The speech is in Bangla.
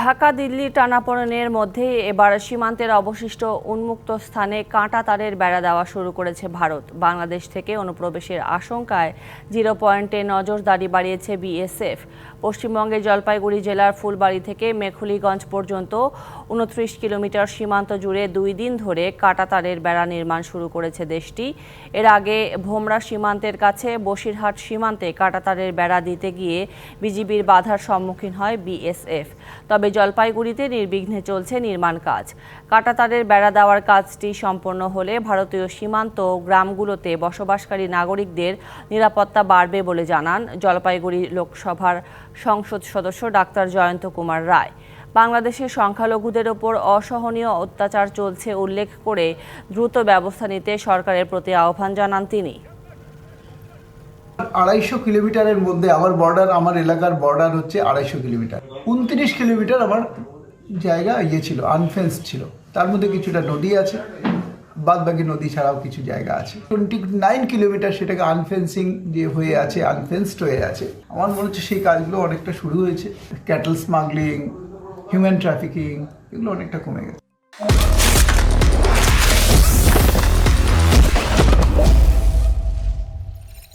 ঢাকা, দিল্লি টানাপোড়েনের মধ্যে এবার সীমান্তের অবশিষ্ট উন্মুক্ত স্থানে কাঁটা তারের বেড়া দেওয়া শুরু করেছে ভারত। বাংলাদেশ থেকে অনুপ্রবেশের আশঙ্কায় জিরো পয়েন্টে নজরদারি বাড়িয়েছে বিএসএফ। পশ্চিমবঙ্গের জলপাইগুড়ি জেলার ফুলবাড়ি থেকে মেখুলিগঞ্জ পর্যন্ত উনত্রিশ কিলোমিটার সীমান্ত জুড়ে দুই দিন ধরে কাঁটা তারের বেড়া নির্মাণ শুরু করেছে দেশটি। এর আগে ভোমরা সীমান্তের কাছে বসিরহাট সীমান্তে কাঁটাতারের বেড়া দিতে গিয়ে বিজিবির বাধার সম্মুখীন হয় বিএসএফ। তবে জলপাইগুড়িতে নির্বিঘ্নে চলছে নির্মাণ কাজ। কাঁটাতারের বেড়া দেওয়ার কাজটি সম্পন্ন হলে ভারতীয় সীমান্ত গ্রামগুলোতে বসবাসকারী নাগরিকদের নিরাপত্তা বাড়বে বলে জানান জলপাইগুড়ি লোকসভার সংসদ সদস্য ডাক্তার জয়ন্ত কুমার রায়। বাংলাদেশের সংখ্যালঘুদের ওপর অসহনীয় অত্যাচার চলছে উল্লেখ করে দ্রুত ব্যবস্থা নিতে সরকারের প্রতি আহ্বান জানান তিনি। আড়াইশো কিলোমিটারের মধ্যে আমার বর্ডার আমার এলাকার বর্ডার হচ্ছে আড়াইশো কিলোমিটার। উনত্রিশ কিলোমিটার আমার জায়গা ইয়ে ছিল আনফেন্স ছিল। তার মধ্যে কিছুটা নদী আছে বাদ বাকি নদী ছাড়াও কিছু জায়গা আছে। টোয়েন্টি নাইন কিলোমিটার সেটাকে আনফেন্সিং যে হয়ে আছে আনফেন্সড হয়ে আছে। আমার মনে হচ্ছে সেই কাজগুলো অনেকটা শুরু হয়েছে। ক্যাটল স্মাগলিং হিউম্যান ট্রাফিকিং এগুলো অনেকটা কমে গেছে।